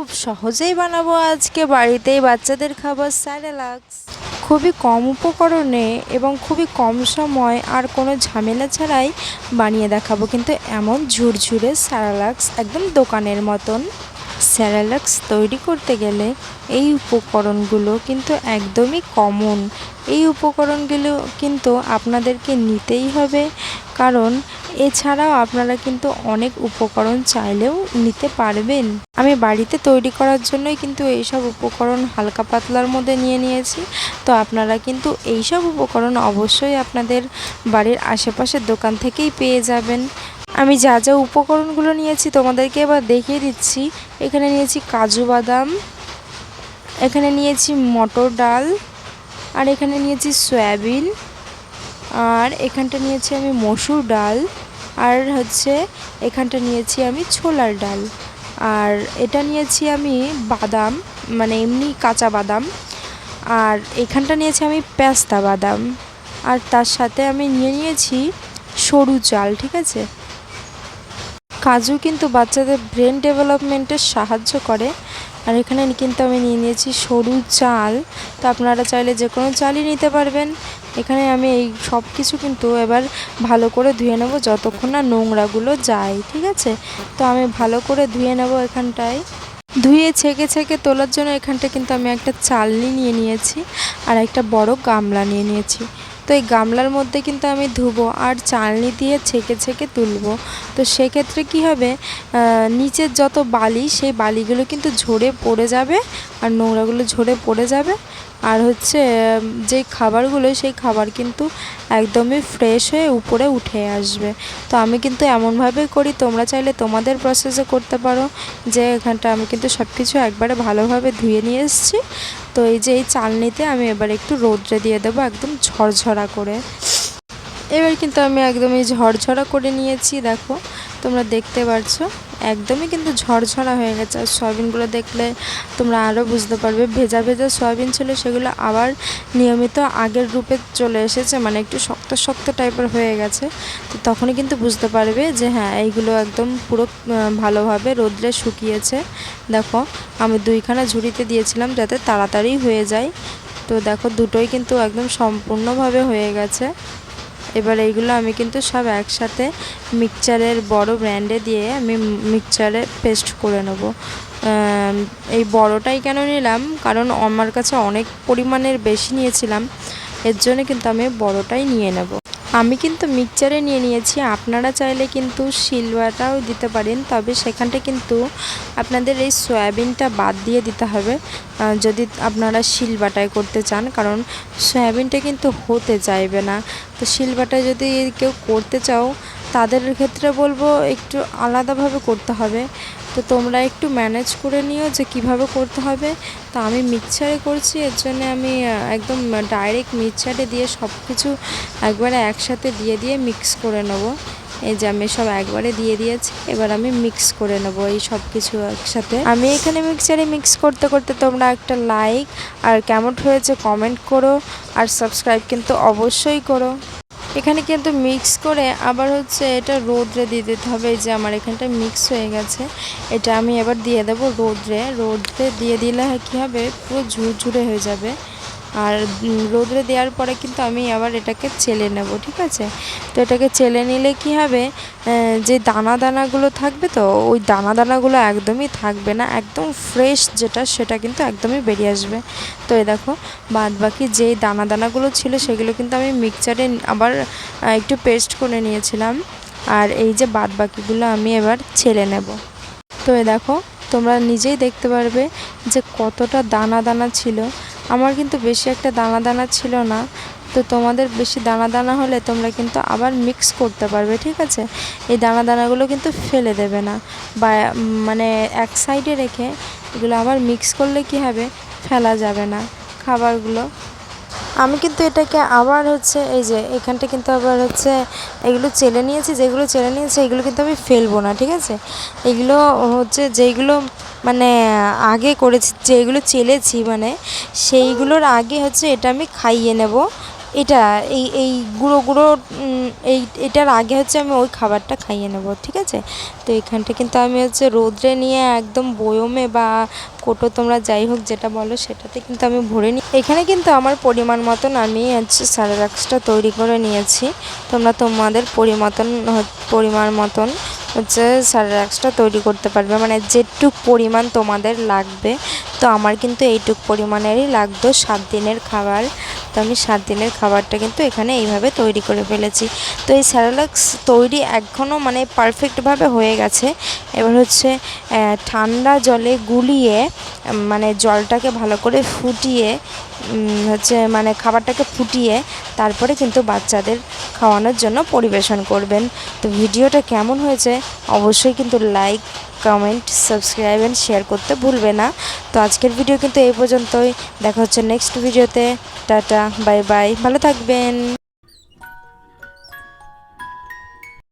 খুব সহজেই বানাবো আজকে বাড়িতেই বাচ্চাদের খাবার স্যারেলাক্স। খুবই কম উপকরণে এবং খুবই কম সময় আর কোনো ঝামেলা ছাড়াই বানিয়ে দেখাবো, কিন্তু এমন ঝুরঝুরে স্যারালাক্স একদম দোকানের মতন। স্যারালাক্স তৈরি করতে গেলে এই উপকরণগুলো কিন্তু একদমই কমন। এই উপকরণগুলো কিন্তু আপনাদেরকে নিতেই হবে, কারণ এছাড়াও আপনারা কিন্তু অনেক উপকরণ চাইলেও নিতে পারবেন। আমি বাড়িতে তৈরি করার জন্যই কিন্তু এইসব উপকরণ হালকা পাতলার মধ্যে নিয়ে নিয়েছি। তো আপনারা কিন্তু এইসব উপকরণ অবশ্যই আপনাদের বাড়ির আশেপাশের দোকান থেকেই পেয়ে যাবেন। আমি যা যা উপকরণগুলো নিয়েছি তোমাদেরকে এবার দেখিয়ে দিচ্ছি। এখানে নিয়েছি কাজু বাদাম, এখানে নিয়েছি মটর ডাল, আর এখানে নিয়েছি সয়াবিন, আর এখানটা নিয়েছি আমি মসুর ডাল। আর হচ্ছে এখানটা নিয়েছি আমি ছোলার ডাল। আর এটা নিয়েছি আমি বাদাম মানে এমনি কাঁচা বাদাম। আর এখানটা নিয়েছি আমি পেস্তা বাদাম। আর তার সাথে আমি নিয়ে নিয়েছি সরু চাল, ঠিক আছে? কাজু কিন্তু বাচ্চাদের ব্রেন ডেভেলপমেন্টে সাহায্য করে। আর এখানে কিন্তু আমি নিয়ে নিয়েছি সরু চাল। তো আপনারা চাইলে যে কোনো চালই নিতে পারবেন। এখানে আমি এই সব কিছু কিন্তু এবার ভালো করে ধুয়ে নেব যতক্ষণ না নোংরাগুলো যায়, ঠিক আছে? তো আমি ভালো করে ধুয়ে নেব এখানটায়। ধুয়ে ছেঁকে ছেঁকে তোলার জন্য এখানটা কিন্তু আমি একটা চালনি নিয়ে নিয়েছি আর একটা বড় গামলা নিয়ে নিয়েছি। তো এই গামলার মধ্যে কিন্তু আমি ধুবো আর চালনি দিয়ে ছেঁকে ছেঁকে তুলবো। তো সেক্ষেত্রে কি হবে? নিচের যত বালি, সেই বালিগুলো কিন্তু ঝরে পড়ে যাবে আর নোংরাগুলো ঝরে পড়ে যাবে। আর হচ্ছে যে খাবারগুলো, সেই খাবার কিন্তু একদমই ফ্রেশ হয়ে উপরে উঠে আসবে। তো আমি কিন্তু এমনভাবেই করি, তোমরা চাইলে তোমাদের প্রসেসে করতে পারো যে এখানটা আমি কিন্তু সব কিছু একবারে ভালোভাবে ধুয়ে নিয়ে এসেছি। তো এই যে এই চালনিতে আমি এবার একটু রোদ্রে দিয়ে দেবো একদম ঝরঝরা করে। এবার কিন্তু আমি একদমই ঝরঝরা করে নিয়েছি, দেখো, তোমরা দেখতে পারছ। একদমই কিন্তু ঝরঝরা হয়ে গেছে। আর সয়াবিনগুলো দেখলে তোমরা আরও বুঝতে পারবে। ভেজা ভেজা সয়াবিন ছিল, সেগুলো আবার নিয়মিত আগের রূপে চলে এসেছে মানে একটু শক্ত শক্ত টাইপের হয়ে গেছে। তো তখনই কিন্তু বুঝতে পারবে যে হ্যাঁ এইগুলো একদম পুরো ভালোভাবে রোদ্রে শুকিয়েছে। দেখো, আমি দুইখানা ঝুড়িতে দিয়েছিলাম যাতে তাড়াতাড়ি হয়ে যায়। তো দেখো, দুটোই কিন্তু একদম সম্পূর্ণভাবে হয়ে গেছে। এবার এইগুলো আমি কিন্তু সব একসাথে মিক্সচারের বড় ব্র্যান্ডে দিয়ে আমি মিক্সচারে পেস্ট করে নেব। এই বড়টাই কেন নিলাম? কারণ আমার কাছে অনেক পরিমাণের বেশি নিয়েছিলাম। এর জন্য কিন্তু আমি বড়টাই নিয়ে নেব। আমি কিন্তু মিক্সচারে নিয়ে নিয়েছি। আপনারা চাইলে কিন্তু শিলবাটাও দিতে পারেন। তবে সেখানটা কিন্তু আপনাদের এই সয়াবিনটা বাদ দিয়ে দিতে হবে। যদি আপনারা শিলবাটায় করতে চান, কারণ সয়াবিনটা কিন্তু হতে চাইবে না। তো শিলবাটায় যদি কেউ করতে চাও তাদের ক্ষেত্রে বলব একটু আলাদাভাবে করতে হবে। তো তোমরা একটু ম্যানেজ করে নিও যে কীভাবে করতে হবে। তো আমি মিক্সচারে করছি, এর জন্য আমি একদম ডাইরেক্ট মিক্সচারে দিয়ে সব কিছু একবারে একসাথে দিয়ে দিয়ে মিক্স করে নেব। এই যে আমি সব একবারে দিয়ে দিয়েছি, এবার আমি মিক্স করে নেব এই সব কিছু একসাথে। আমি এখানে মিক্সচারে মিক্স করতে করতে তোমরা একটা লাইক আর কেমন হয়েছে কমেন্ট করো। আর সাবস্ক্রাইব কিন্তু অবশ্যই করো। এখানে কিন্তু মিক্স করে আবার হচ্ছে এটা রোদ্রে দিয়ে দিতে হবে। এই যে আমার এখানটা মিক্স হয়ে গেছে, এটা আমি এবার দিয়ে দেবো রোদ্রে। রোদ্রে দিয়ে দিলে কী হবে? পুরো ঝুরঝুরে হয়ে যাবে। আর রোদ্রে দেওয়ার পরে কিন্তু আমি আবার এটাকে চেলে নেব, ঠিক আছে? তো এটাকে চেলে নিলে কি হবে? যে দানা দানাগুলো থাকবে তো, ওই দানা দানাগুলো একদমই থাকবে না, একদম ফ্রেশ যেটা, সেটা কিন্তু একদমই বেরিয়ে আসবে। তো এই দেখো, বাদ বাকি যেই দানা দানাগুলো ছিল, সেগুলো কিন্তু আমি মিক্সচারে আবার একটু পেস্ট করে নিয়েছিলাম। আর এই যে বাদ বাকিগুলো আমি এবার ছেলে নেব। তো এ দেখো, তোমরা নিজেই দেখতে পারবে যে কতটা দানা দানা ছিল। আমার কিন্তু বেশি একটা দানা দানা ছিল না। তো তোমাদের বেশি দানা দানা হলে তোমরা কিন্তু আবার মিক্স করতে পারবে, ঠিক আছে? এই দানা দানাগুলো কিন্তু ফেলে দেবে না। বা মানে এক সাইডে রেখে এগুলো আবার মিক্স করলে কি হবে? ফেলা যাবে না। খাবারগুলো আমি কিন্তু এটাকে আবার হচ্ছে এই যে এখানটা কিন্তু আবার হচ্ছে এগুলো চেলে নিয়েছি, যেগুলো চেলে নিয়েছি এগুলো কিন্তু আমি ফেলব না, ঠিক আছে? এগুলো হচ্ছে যেইগুলো মানে আগে করেছি, যেগুলো চেলেছি মানে সেইগুলোর আগে হচ্ছে এটা আমি খাইয়ে নেব। এটা, এই এই গুঁড়ো গুঁড়ো এই, এটার আগে হচ্ছে আমি ওই খাবারটা খাইয়ে নেব, ঠিক আছে? তো এখানটা কিন্তু আমি হচ্ছে রোদ্রে নিয়ে একদম বয়মে বা কোটো তোমরা যাই হোক যেটা বলো সেটাতে কিন্তু আমি ভরে নিই এখানে কিন্তু আমার পরিমাণ মতন আমি হচ্ছে স্যালাডাক্সটা তৈরি করে নিয়েছি। তোমরা তোমাদের পরিমতন, পরিমাণ মতন হচ্ছে স্যালাডাক্সটা তৈরি করতে পারবে। মানে যেটুক পরিমাণ তোমাদের লাগবে, তো আমার কিন্তু এইটুক পরিমাণেরই লাগতো সাত দিনের খাবার। তো আমি সাত দিনের খাবারটা কিন্তু এখানে এইভাবে তৈরি করে ফেলেছি। তো এই স্যারালাক্স তৈরি এখনও মানে পারফেক্টভাবে হয়ে গেছে। এবার হচ্ছে ঠান্ডা জলে গুলিয়ে মানে জলটাকে ভালো করে ফুটিয়ে হচ্ছে মানে খাবারটাকে ফুটিয়ে, তারপরে কিন্তু বাচ্চাদের খাওয়ানোর জন্য পরিবেশন করবেন। তো ভিডিওটা কেমন হয়েছে অবশ্যই কিন্তু like comment subscribe and share করতে ভুলবে না। তো আজকের ভিডিও কিন্তু এই পর্যন্তই। দেখা হচ্ছে নেক্সট ভিডিওতে টাটা বাই বাই ভালো থাকবেন।